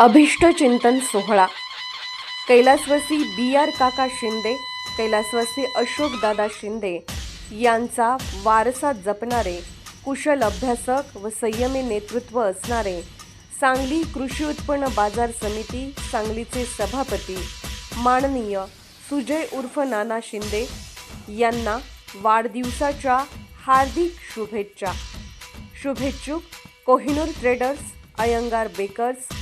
अभिष्टचिंतन सोहळा. कैलासवासी बी आर काका शिंदे कैलासवासी अशोकदादा शिंदे यांचा वारसा जपणारे कुशल अभ्यासक व संयमी नेतृत्व असणारे सांगली कृषी उत्पन्न बाजार समिती सांगलीचे सभापती माननीय सुजय उर्फ नाना शिंदे यांना वाढदिवसाच्या हार्दिक शुभेच्छा. शुभेच्छुक Kohinoor traders Iyengar bakers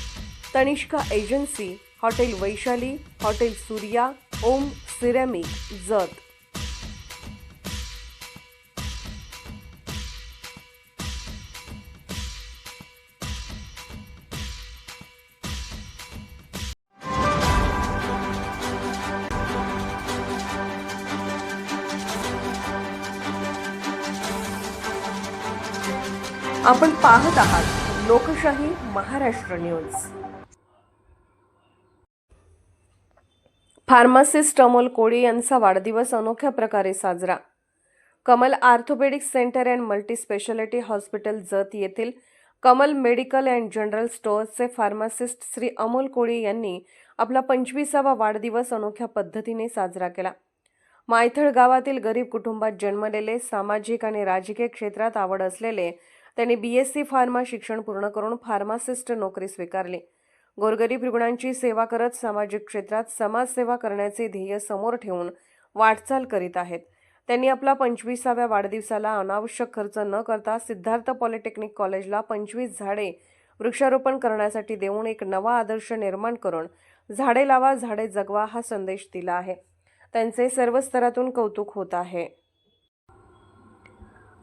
Tanishka agency hotel Vaishali hotel Surya Om ceramic Jat. आपण पाहत आहात लोकशाही महाराष्ट्र न्यूज. फार्मासिस्ट अमोल कोळी यांचा वाढदिवस अनोख्या प्रकारे साजरा. Kamal orthopaedic centre and multispeciality hospital Jat येथील कमल मेडिकल अँड जनरल स्टोअर्सचे फार्मासिस्ट श्री अमोल कोळी यांनी आपला पंचवीसावा वाढदिवस अनोख्या पद्धतीने साजरा केला. मायथळ गावातील गरीब कुटुंबात जन्मलेले सामाजिक आणि राजकीय क्षेत्रात आवड असलेले त्यांनी बी एस सी फार्मा शिक्षण पूर्ण करून फार्मासिस्ट नोकरी स्वीकारली. गोरगरीब रुग्णांची सेवा करत सामाजिक क्षेत्रात समाजसेवा करण्याचे ध्येय समोर ठेवून वाटचाल करीत आहेत. त्यांनी आपला पंचवीसाव्या वाढदिवसाला अनावश्यक खर्च न करता सिद्धार्थ पॉलिटेक्निक कॉलेजला पंचवीस झाडे वृक्षारोपण करण्यासाठी देऊन एक नवा आदर्श निर्माण करून झाडे लावा झाडे जगवा हा संदेश दिला आहे. त्यांचे सर्व स्तरातून कौतुक होत आहे.